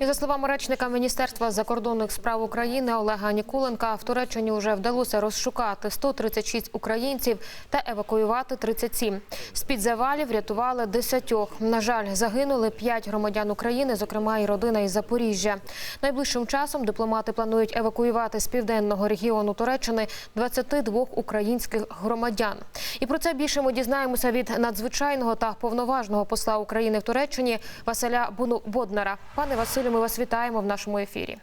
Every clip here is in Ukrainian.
І за словами речника Міністерства закордонних справ України Олега Ніколенка, в Туреччині вже вдалося розшукати 136 українців та евакуювати 37. З-під завалів врятували 10. На жаль, загинули 5 громадян України, зокрема і родина із Запоріжжя. Найближчим часом дипломати планують евакуювати з південного регіону Туреччини 22 українських громадян. І про це більше ми дізнаємося від надзвичайного та повноважного посла України в Туреччині Василя Боднара. Пане Василю, ми вас вітаємо в нашому ефірі.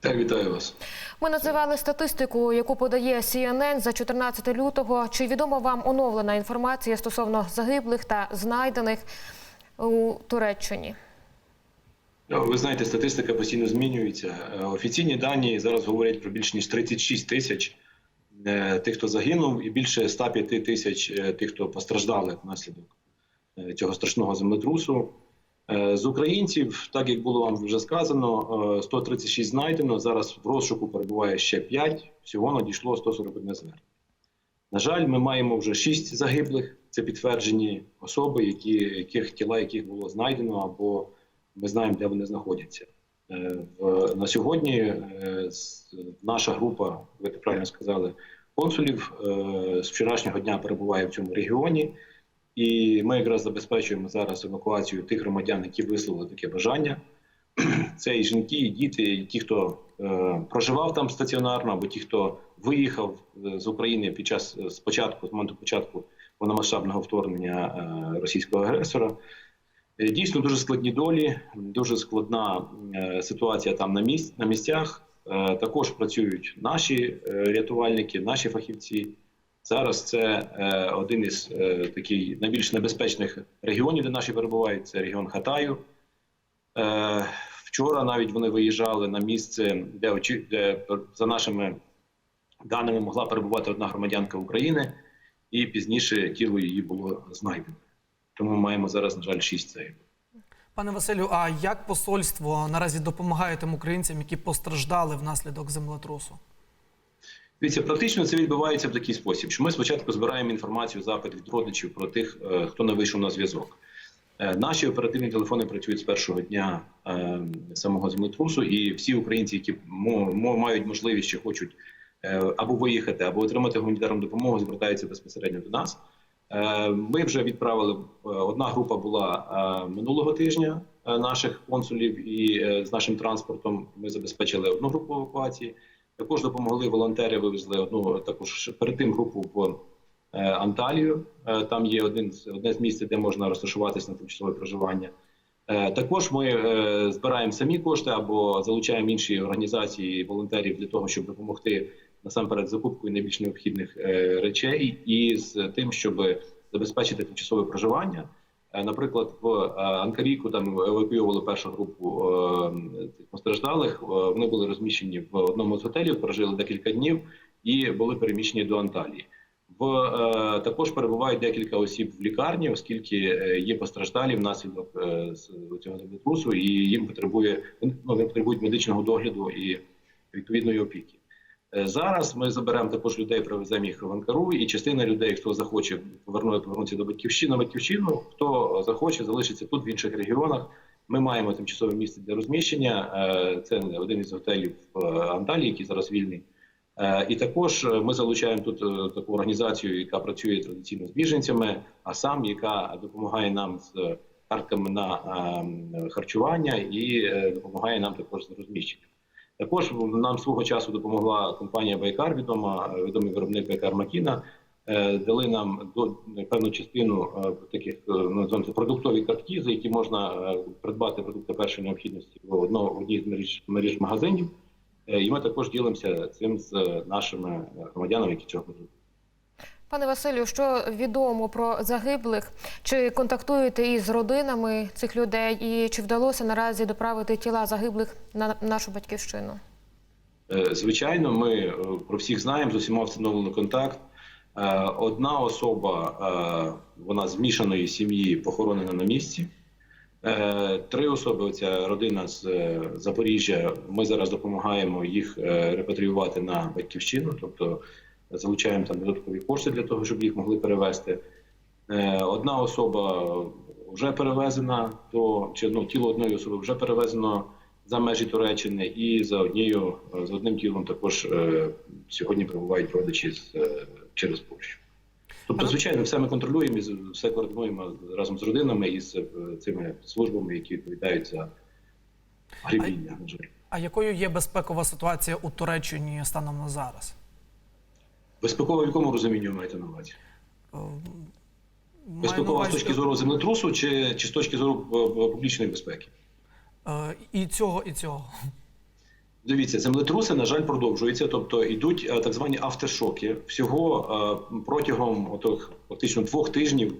Так, вітаю вас. Ми називали статистику, яку подає CNN за 14 лютого. Чи відома вам оновлена інформація стосовно загиблих та знайдених у Туреччині? Ви знаєте, статистика постійно змінюється. Е, Офіційні дані зараз говорять про більш ніж 36 тисяч е, тих, хто загинув, і більше 105 тисяч е, тих, хто постраждали внаслідок цього страшного землетрусу. Е, З українців, так як було вам вже сказано, е, 136 знайдено. Зараз в розшуку перебуває ще 5, всього надійшло 141 звернення. На жаль, ми маємо вже 6 загиблих. Це підтверджені особи, які, яких тіла яких було знайдено або ми знаємо, де вони знаходяться. Е, На сьогодні е, наша група, ви правильно сказали, консулів е, з вчорашнього дня перебуває в цьому регіоні, і ми якраз забезпечуємо зараз евакуацію тих громадян, які висловили таке бажання. Це і жінки, і діти, і ті, хто е, проживав там стаціонарно, або ті, хто виїхав е, з України під час е, спочатку, з моменту початку повномасштабного вторгнення е, російського агресора. Е, Дійсно дуже складні долі, дуже складна е, ситуація там на місць на місцях. Е, Також працюють наші е, рятувальники, наші фахівці. Зараз це е, один із е, таких найбільш небезпечних регіонів, де наші перебувають. Це регіон Хатаю. Е, Вчора навіть вони виїжджали на місце, де, очі- де за нашими даними могла перебувати одна громадянка України, і пізніше тіло її було знайдено. Тому ми маємо зараз, на жаль, шість загиблих. Пане Василю, а як посольство наразі допомагає тим українцям, які постраждали внаслідок землетрусу? Дивіться, практично це відбувається в такий спосіб, що ми спочатку збираємо інформацію, запит від родичів про тих, е, хто не вийшов на зв'язок. Е, Наші оперативні телефони працюють з першого дня е, самого землетрусу, і всі українці, які мають можливість чи хочуть або виїхати, або отримати гуманітарну допомогу, звертаються безпосередньо до нас. Ми вже відправили одна група була минулого тижня наших консулів, і з нашим транспортом ми забезпечили одну групу евакуації. Також допомогли волонтери, вивезли одну також перед тим групу в е, Анталію. Е, Там є один одне з місць, де можна розташуватися на тимчасове проживання. Е, Також ми збираємо самі кошти або залучаємо інші організації волонтерів для того, щоб допомогти насамперед закупкою найбільш необхідних речей і з тим, щоб забезпечити тимчасове проживання. Е, Наприклад, в е, Анкарі, куди ми евакуювали першу групу е, цих постраждалих, вони були розміщені в одному з готелів, прожили декілька днів і були переміщені до Анталії. В також перебувають декілька осіб в лікарні, оскільки є постраждалі внаслідок цього землетрусу, і їм потребує ну, вони потребують медичного догляду і відповідної опіки. Е, Зараз ми заберемо також людей, привеземо їх в Анкару, і частина людей, хто захоче повернути повернутися до батьківщини, батьківщину, хто захоче, залишиться тут в інших регіонах. Ми маємо тимчасове місце для розміщення. Е, Це один із готелів е, Анталії, який зараз вільний. І також ми залучаємо тут таку організацію, яка працює традиційно з біженцями, а сам яка допомагає нам з картками на е, харчування і допомагає нам також з розміщенням. Також нам свого часу допомогла компанія Байкар, відома відомий виробник Байкар Макіна. Е, Дали нам до певну частину е, таких е, називаємо продуктові картки, за які можна придбати продукти першої необхідності в одній з мереж, мереж магазинів. І ми також ділимося цим з нашими громадянами, які цього потребують. Пане Василю, що відомо про загиблих? Чи контактуєте із родинами цих людей? І чи вдалося наразі доправити тіла загиблих на нашу батьківщину? Е, Звичайно, ми е, про всіх знаємо, з усіма встановлено контакт. Е, Одна особа, вона з мішаної сім'ї, похоронена на місці. Три особи, оця родина з Запоріжжя. Ми зараз допомагаємо їх репатріювати на батьківщину, тобто залучаємо там додаткові кошти для того, щоб їх могли перевезти. Е, Одна особа вже перевезена, то чи ну тіло одної особи вже перевезено за межі Туреччини, і за однією за одним тілом також е, сьогодні прибувають родичі з, е, через Польщу. Тобто, звичайно, все ми контролюємо і все координуємо разом з родинами і з цими службами, які відповідають за гребіння. На жаль. А якою є безпекова ситуація у Туреччині станом на зараз? Безпекова в якому розумінні ви маєте на увазі? Безпекова з точки зору землетрусу чи, чи з точки зору е, е, публічної безпеки? Е, І цього, і цього. Дивіться, землетруси, на жаль, продовжуються, тобто йдуть так звані авторшоки. Всього протягом отих, фактично двох тижнів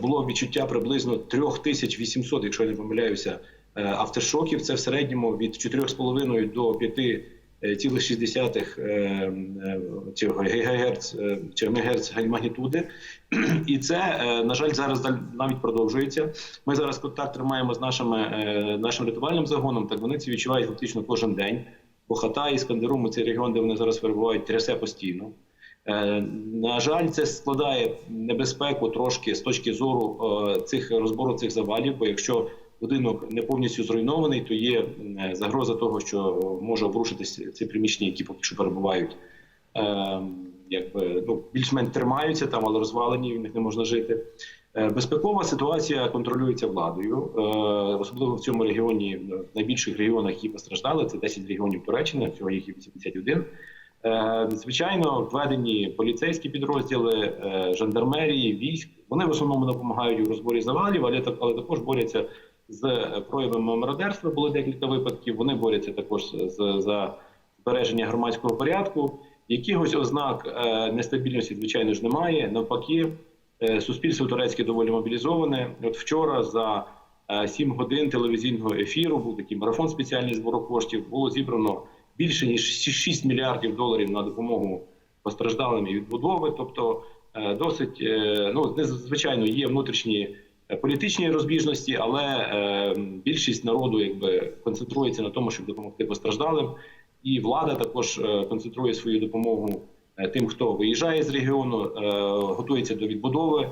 було відчуття приблизно 3800, якщо я не помиляюся, авторшоків. Це в середньому від 4,5 до 5,6 е, цього ГГц е, чи МГц магнітуди. І це, е, на жаль, зараз навіть продовжується. Ми зараз контакт тримаємо з нашими, е, нашим рятувальним загоном, так вони це відчувають фактично кожен день. Бо Хатай і Скандерум, це регіон, де вони зараз перебувають, трясе постійно. Е, На жаль, це складає небезпеку трошки з точки зору е, цих розбору цих завалів. Бо якщо будинок не повністю зруйнований, то є е, загроза того, що може обрушитися ці приміщення, які поки що перебувають. Е, якби ну більш-менш тримаються там, але розвалені в них не можна жити. Е, Безпекова ситуація контролюється владою, Е, особливо в цьому регіоні, в найбільших регіонах, які постраждали. Це 10 регіонів Туреччини, всього їх є 81. Е, Звичайно, введені поліцейські підрозділи, е, жандармерії, військ. Вони в основному допомагають у розборі завалів, але також борються з е, проявами мародерства. Було декілька випадків. Вони борються також з за збереження громадського порядку. Якихось ознак е, нестабільності, звичайно ж, немає. Навпаки, е, суспільство турецьке доволі мобілізоване. От вчора за е, 7 годин телевізійного ефіру був такий марафон спеціальний збору коштів. Було зібрано більше ніж 6 мільярдів доларів на допомогу постраждалим і відбудови. Тобто, досить ну звичайно є внутрішні політичні розбіжності, але е, більшість народу якби концентрується на тому, щоб допомогти постраждалим. І влада також е, концентрує свою допомогу е, тим, хто виїжджає з регіону, е, готується до відбудови,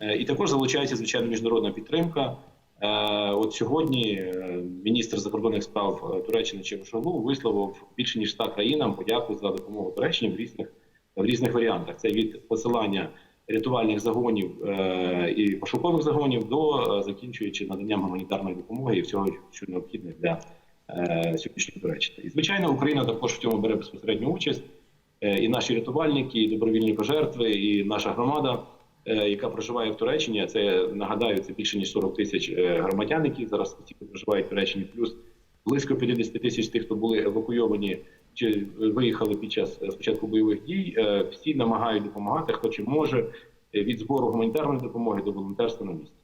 Е, і також залучається звичайно міжнародна підтримка. Е, От сьогодні е, міністр закордонних справ е, Туреччини Чевушоглу висловив більше ніж 100 країнам подяку за допомогу Туреччині в різних в різних варіантах. Це від посилання рятувальних загонів е, і пошукових загонів до е, закінчуючи наданням гуманітарної допомоги і всього, що необхідне для е, сьогоднішньої Туреччини. І звичайно, Україна також в цьому бере безпосередню участь. Е, І наші рятувальники, і добровільні пожертви, і наша громада, яка проживає в Туреччині. Це нагадаю, це більше ніж 40 тисяч громадян, які зараз проживають в Туреччині, плюс близько 50 тисяч тих, хто були евакуйовані чи виїхали під час е, спочатку бойових дій. Е, Всі намагають допомагати, хто чи може е, від збору гуманітарної допомоги до волонтерства на місці.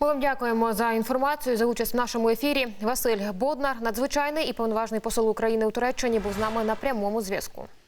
Ми вам дякуємо за інформацію за участь в нашому ефірі. Василь Боднар, надзвичайний і повноважний посол України у Туреччині, був з нами на прямому зв'язку.